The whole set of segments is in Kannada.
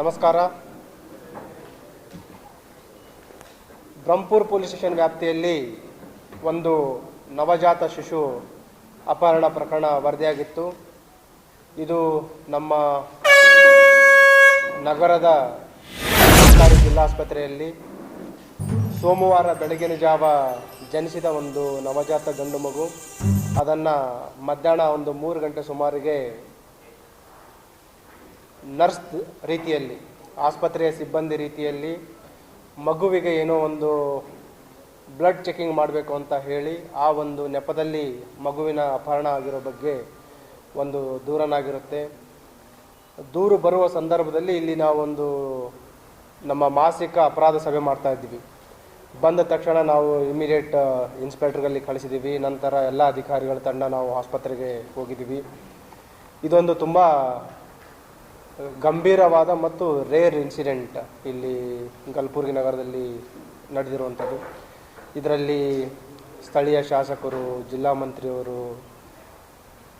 ನಮಸ್ಕಾರ. ಬ್ರಹ್ಮಪುರ್ ಪೊಲೀಸ್ ಸ್ಟೇಷನ್ ವ್ಯಾಪ್ತಿಯಲ್ಲಿ ಒಂದು ನವಜಾತ ಶಿಶು ಅಪಹರಣ ಪ್ರಕರಣ ವರದಿಯಾಗಿತ್ತು. ಇದು ನಮ್ಮ ನಗರದ ಸರ್ಕಾರಿ ಜಿಲ್ಲಾಸ್ಪತ್ರೆಯಲ್ಲಿ ಸೋಮವಾರ ಬೆಳಗಿನ ಜಾವ ಜನಿಸಿದ ಒಂದು ನವಜಾತ ಗಂಡು ಮಗು. ಅದನ್ನು ಮಧ್ಯಾಹ್ನ ಒಂದು ಮೂರು ಗಂಟೆ ಸುಮಾರಿಗೆ ನರ್ಸ್ ರೀತಿಯಲ್ಲಿ, ಆಸ್ಪತ್ರೆಯ ಸಿಬ್ಬಂದಿ ರೀತಿಯಲ್ಲಿ ಮಗುವಿಗೆ ಏನೋ ಒಂದು ಬ್ಲಡ್ ಚೆಕಿಂಗ್ ಮಾಡಬೇಕು ಅಂತ ಹೇಳಿ ಆ ಒಂದು ನೆಪದಲ್ಲಿ ಮಗುವಿನ ಅಪಹರಣ ಆಗಿರೋ ಬಗ್ಗೆ ಒಂದು ದೂರನಾಗಿರುತ್ತೆ. ದೂರು ಬರುವ ಸಂದರ್ಭದಲ್ಲಿ ಇಲ್ಲಿ ನಾವೊಂದು ನಮ್ಮ ಮಾಸಿಕ ಅಪರಾಧ ಸಭೆ ಮಾಡ್ತಾ ಇದ್ದೀವಿ. ಬಂದ ತಕ್ಷಣ ನಾವು ಇಮಿಡಿಯೇಟ್ ಇನ್ಸ್ಪೆಕ್ಟರ್ಗಲ್ಲಿ ಕಳಿಸಿದ್ದೀವಿ ನಂತರ ಎಲ್ಲ ಅಧಿಕಾರಿಗಳ ತಂಡ ನಾವು ಆಸ್ಪತ್ರೆಗೆ ಹೋಗಿದ್ದೀವಿ. ಇದೊಂದು ತುಂಬ ಗಂಭೀರವಾದ ಮತ್ತು ರೇರ್ ಇನ್ಸಿಡೆಂಟ್ ಇಲ್ಲಿ ಕಲಬುರಗಿ ನಗರದಲ್ಲಿ ನಡೆದಿರುವಂಥದ್ದು. ಇದರಲ್ಲಿ ಸ್ಥಳೀಯ ಶಾಸಕರು, ಜಿಲ್ಲಾ ಮಂತ್ರಿಯವರು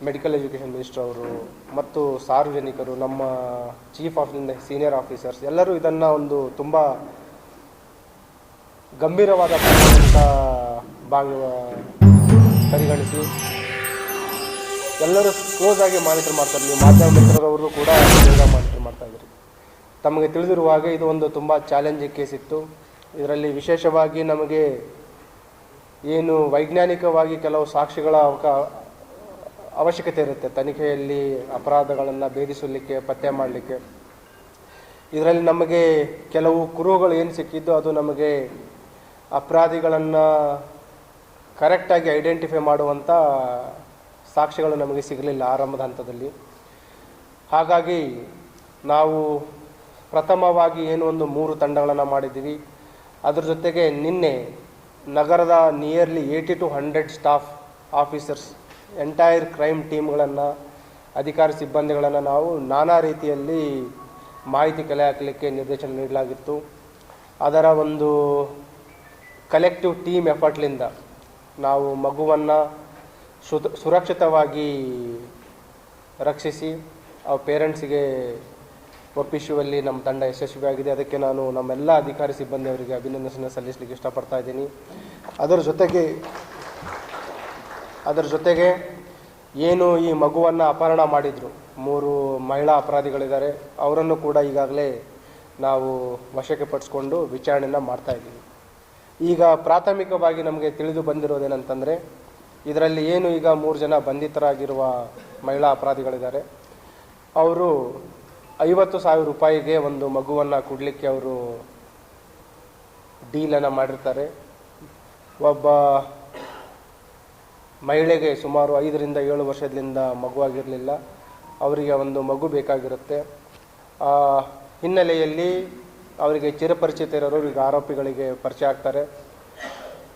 ಮೆಡಿಕಲ್ ಎಜುಕೇಷನ್ ಮಿನಿಸ್ಟರ್ ಅವರು ಮತ್ತು ಸಾರ್ವಜನಿಕರು, ನಮ್ಮ ಚೀಫ್ ಆಫ್ ಸೀನಿಯರ್ ಆಫೀಸರ್ಸ್ ಎಲ್ಲರೂ ಇದನ್ನು ಒಂದು ತುಂಬ ಗಂಭೀರವಾದ ಪರಿಗಣಿಸಿ ಎಲ್ಲರೂ ಕ್ಲೋಸ್ ಆಗಿ ಮಾನಿಟರ್ ಮಾಡ್ತಾರೆ. ನೀವು ಮಾಧ್ಯಮ ಮಿತ್ರರವರು ಕೂಡ ಮಾನಿಟರ್ ಮಾಡ್ತಾ ಇದ್ರಿ ತಮಗೆ ತಿಳಿದಿರುವ ಹಾಗೆ ಇದು ಒಂದು ತುಂಬ ಚಾಲೆಂಜಿಂಗ್ ಕೇಸ್ ಇತ್ತು. ಇದರಲ್ಲಿ ವಿಶೇಷವಾಗಿ ನಮಗೆ ಏನು ವೈಜ್ಞಾನಿಕವಾಗಿ ಕೆಲವು ಸಾಕ್ಷಿಗಳ ಅವಕ ಅವಶ್ಯಕತೆ ಇರುತ್ತೆ. ತನಿಖೆಯಲ್ಲಿ ಅಪರಾಧಗಳನ್ನು ಭೇದಿಸಲಿಕ್ಕೆ, ಪತ್ತೆ ಮಾಡಲಿಕ್ಕೆ. ಇದರಲ್ಲಿ ನಮಗೆ ಕೆಲವು ಕುರುಹುಗಳು ಏನು ಸಿಕ್ಕಿದ್ದು ಅದು ನಮಗೆ ಅಪರಾಧಿಗಳನ್ನು ಕರೆಕ್ಟಾಗಿ ಐಡೆಂಟಿಫೈ ಮಾಡುವಂಥ ಸಾಕ್ಷ್ಯಗಳು ನಮಗೆ ಸಿಗಲಿಲ್ಲ ಆರಂಭದ ಹಂತದಲ್ಲಿ. ಹಾಗಾಗಿ ನಾವು ಪ್ರಥಮವಾಗಿ ಏನು ಒಂದು ಮೂರು ತಂಡಗಳನ್ನು ಮಾಡಿದ್ದೀವಿ. ಅದರ ಜೊತೆಗೆ ನಿನ್ನೆ ನಗರದ nearly eighty two hundred staff officers entire crime ಟೀಮ್ಗಳನ್ನು ಅಧಿಕಾರಿ ಸಿಬ್ಬಂದಿಗಳನ್ನು ನಾವು ನಾನಾ ರೀತಿಯಲ್ಲಿ ಮಾಹಿತಿ ಕಲೆ ಹಾಕಲಿಕ್ಕೆ ನಿರ್ದೇಶನ ನೀಡಲಾಗಿತ್ತು. ಅದರ ಒಂದು ಕಲೆಕ್ಟಿವ್ ಟೀಮ್ ಎಫರ್ಟ್ಲಿಂದ ನಾವು ಮಗುವನ್ನು ಸುರಕ್ಷಿತವಾಗಿ ರಕ್ಷಿಸಿ ಅವ್ರ ಪೇರೆಂಟ್ಸಿಗೆ ಒಪ್ಪಿಸುವಲ್ಲಿ ನಮ್ಮ ತಂಡ ಯಶಸ್ವಿಯಾಗಿದೆ. ಅದಕ್ಕೆ ನಾನು ನಮ್ಮೆಲ್ಲ ಅಧಿಕಾರಿ ಸಿಬ್ಬಂದಿಯವರಿಗೆ ಅಭಿನಂದನೆ ಸಲ್ಲಿಸಲಿಕ್ಕೆ ಇಷ್ಟಪಡ್ತಾ ಇದ್ದೀನಿ. ಅದರ ಜೊತೆಗೆ ಅದರ ಜೊತೆಗೆ ಏನು ಈ ಮಗುವನ್ನು ಅಪಹರಣ ಮಾಡಿದರು, ಮೂರು ಮಹಿಳಾ ಅಪರಾಧಿಗಳಿದ್ದಾರೆ. ಅವರನ್ನು ಕೂಡ ಈಗಾಗಲೇ ನಾವು ವಶಕ್ಕೆ ಪಡಿಸ್ಕೊಂಡು ವಿಚಾರಣೆಯನ್ನು ಮಾಡ್ತಾ ಇದ್ದೀವಿ. ಈಗ ಪ್ರಾಥಮಿಕವಾಗಿ ನಮಗೆ ತಿಳಿದು ಬಂದಿರೋದೇನಂತಂದರೆ ಇದರಲ್ಲಿ ಏನು ಈಗ ಮೂರು ಜನ ಬಂಧಿತರಾಗಿರುವ ಮಹಿಳಾ ಅಪರಾಧಿಗಳಿದ್ದಾರೆ. ಅವರು ಐವತ್ತು ಸಾವಿರ ರೂಪಾಯಿಗೆ ಒಂದು ಮಗುವನ್ನು ಕೊಡಲಿಕ್ಕೆ ಅವರು ಡೀಲನ್ನು ಮಾಡಿರ್ತಾರೆ. ಒಬ್ಬ ಮಹಿಳೆಗೆ ಸುಮಾರು ಐದರಿಂದ ಏಳು ವರ್ಷದಿಂದ ಮಗುವಾಗಿರಲಿಲ್ಲ ಅವರಿಗೆ ಒಂದು ಮಗು ಬೇಕಾಗಿರುತ್ತೆ. ಆ ಹಿನ್ನೆಲೆಯಲ್ಲಿ ಅವರಿಗೆ ಚಿರಪರಿಚಿತ ಇರೋರು ಈಗ ಆರೋಪಿಗಳಿಗೆ ಪರಿಚಯ ಆಗ್ತಾರೆ.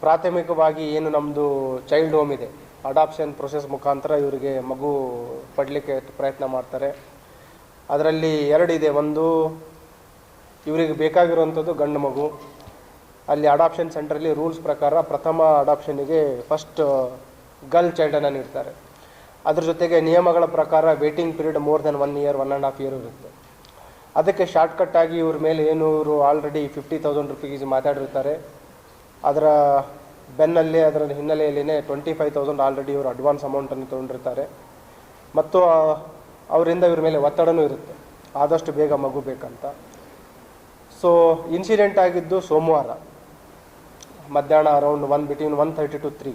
ಪ್ರಾಥಮಿಕವಾಗಿ ಏನು ನಮ್ಮದು ಚೈಲ್ಡ್ ಹೋಮ್ ಇದೆ. ಅಡಾಪ್ಷನ್ ಪ್ರೊಸೆಸ್ ಮುಖಾಂತರ ಇವರಿಗೆ ಮಗು ಪಡಲಿಕ್ಕೆ ಪ್ರಯತ್ನ ಮಾಡ್ತಾರೆ. ಅದರಲ್ಲಿ ಎರಡಿದೆ ಒಂದು, ಇವರಿಗೆ ಬೇಕಾಗಿರುವಂಥದ್ದು ಗಂಡು ಮಗು. ಅಲ್ಲಿ ಅಡಾಪ್ಷನ್ ಸೆಂಟ್ರಲ್ಲಿ ರೂಲ್ಸ್ ಪ್ರಕಾರ ಪ್ರಥಮ ಅಡಾಪ್ಷನಿಗೆ ಫಸ್ಟ್ ಗರ್ಲ್ ಚೈಲ್ಡನ್ನು ನೀಡ್ತಾರೆ. ಅದ್ರ ಜೊತೆಗೆ ನಿಯಮಗಳ ಪ್ರಕಾರ waiting period more than one year one and half year ಇರುತ್ತೆ. ಅದಕ್ಕೆ ಶಾರ್ಟ್ಕಟ್ಟಾಗಿ ಇವ್ರ ಮೇಲೆ ಏನು, ಇವರು ಆಲ್ರೆಡಿ ಫಿಫ್ಟಿ ತೌಸಂಡ್ ರುಪೀಸ್ ಮಾತಾಡಿರ್ತಾರೆ. ಅದರ ಬೆನ್ನಲ್ಲಿ, ಅದರ ಹಿನ್ನೆಲೆಯಲ್ಲಿನೇ ಟ್ವೆಂಟಿ ಫೈವ್ ತೌಸಂಡ್ ಆಲ್ರೆಡಿ ಇವರು ಅಡ್ವಾನ್ಸ್ ಅಮೌಂಟನ್ನು ತೊಗೊಂಡಿರ್ತಾರೆ. ಮತ್ತು ಅವರಿಂದ ಇವ್ರ ಮೇಲೆ ಒತ್ತಡನೂ ಇರುತ್ತೆ. ಆದಷ್ಟು ಬೇಗ ಮಗು ಬೇಕಂತ. ಸೊ ಇನ್ಸಿಡೆಂಟ್ ಆಗಿದ್ದು ಸೋಮವಾರ. ಮಧ್ಯಾಹ್ನ around one between one thirty to three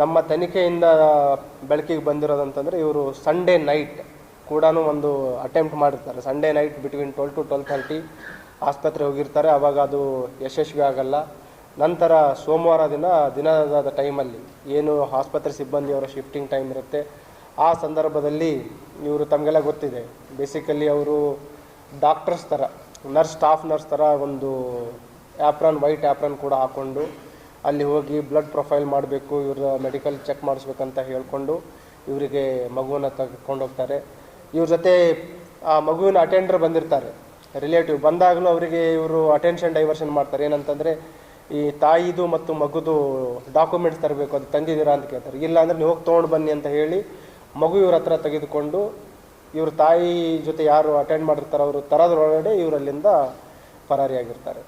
ನಮ್ಮ ತನಿಖೆಯಿಂದ ಬೆಳಕಿಗೆ ಬಂದಿರೋದಂತಂದರೆ ಇವರು ಸಂಡೇ ನೈಟ್ ಕೂಡ ಒಂದು ಅಟೆಂಪ್ಟ್ ಮಾಡಿರ್ತಾರೆ. Sunday night between twelve to twelve thirty ಆಸ್ಪತ್ರೆ ಹೋಗಿರ್ತಾರೆ. ಆವಾಗ ಅದು ಯಶಸ್ವಿ ಆಗಲ್ಲ ನಂತರ ಸೋಮವಾರ ದಿನ ದಿನದ ಟೈಮಲ್ಲಿ ಏನು ಆಸ್ಪತ್ರೆ ಸಿಬ್ಬಂದಿಯವರ ಶಿಫ್ಟಿಂಗ್ ಟೈಮ್ ಇರುತ್ತೆ, ಆ ಸಂದರ್ಭದಲ್ಲಿ ಇವರು ತಮಗೆಲ್ಲ ಗೊತ್ತಿದೆ. ಬೇಸಿಕಲಿ ಅವರು ಡಾಕ್ಟರ್ಸ್ ಥರ ನರ್ಸ್ ಸ್ಟಾಫ್ ನರ್ಸ್ ಥರ ಒಂದು ಆ್ಯಪ್ರನ್ ವೈಟ್ ಆ್ಯಪ್ರನ್ ಕೂಡ ಹಾಕ್ಕೊಂಡು ಅಲ್ಲಿ ಹೋಗಿ ಬ್ಲಡ್ ಪ್ರೊಫೈಲ್ ಮಾಡಬೇಕು, ಇವ್ರ ಮೆಡಿಕಲ್ ಚೆಕ್ ಮಾಡಿಸ್ಬೇಕಂತ ಹೇಳಿಕೊಂಡು ಇವರಿಗೆ ಮಗುವನ್ನು ತೆಗೆದುಕೊಂಡು ಹೋಗ್ತಾರೆ. ಇವ್ರ ಜೊತೆ ಆ ಮಗುವಿನ ಅಟೆಂಡರ್ ಬಂದಿರ್ತಾರೆ. ರಿಲೇಟಿವ್ ಬಂದಾಗಲೂ ಅವರಿಗೆ ಇವರು ಅಟೆನ್ಷನ್ ಡೈವರ್ಷನ್ ಮಾಡ್ತಾರೆ. ಏನಂತಂದರೆ ಈ ತಾಯಿದು ಮತ್ತು ಮಗುದು ಡಾಕ್ಯುಮೆಂಟ್ಸ್ ತರಬೇಕು ಅದು ತಂದಿದ್ದೀರಾ ಅಂತ ಕೇಳ್ತಾರೆ. ಇಲ್ಲ ಅಂದರೆ ನೀವು ಹೋಗಿ ತೊಗೊಂಡು ಬನ್ನಿ ಅಂತ ಹೇಳಿ ಮಗು ಇವ್ರ ಹತ್ರ ತೆಗೆದುಕೊಂಡು ಇವ್ರ ತಾಯಿ ಜೊತೆ ಯಾರು ಅಟೆಂಡ್ ಮಾಡಿರ್ತಾರೆ ಅವರು ತರೋದ್ರೊಳಗಡೆ ಇವರಲ್ಲಿಂದ ಪರಾರಿಯಾಗಿರ್ತಾರೆ.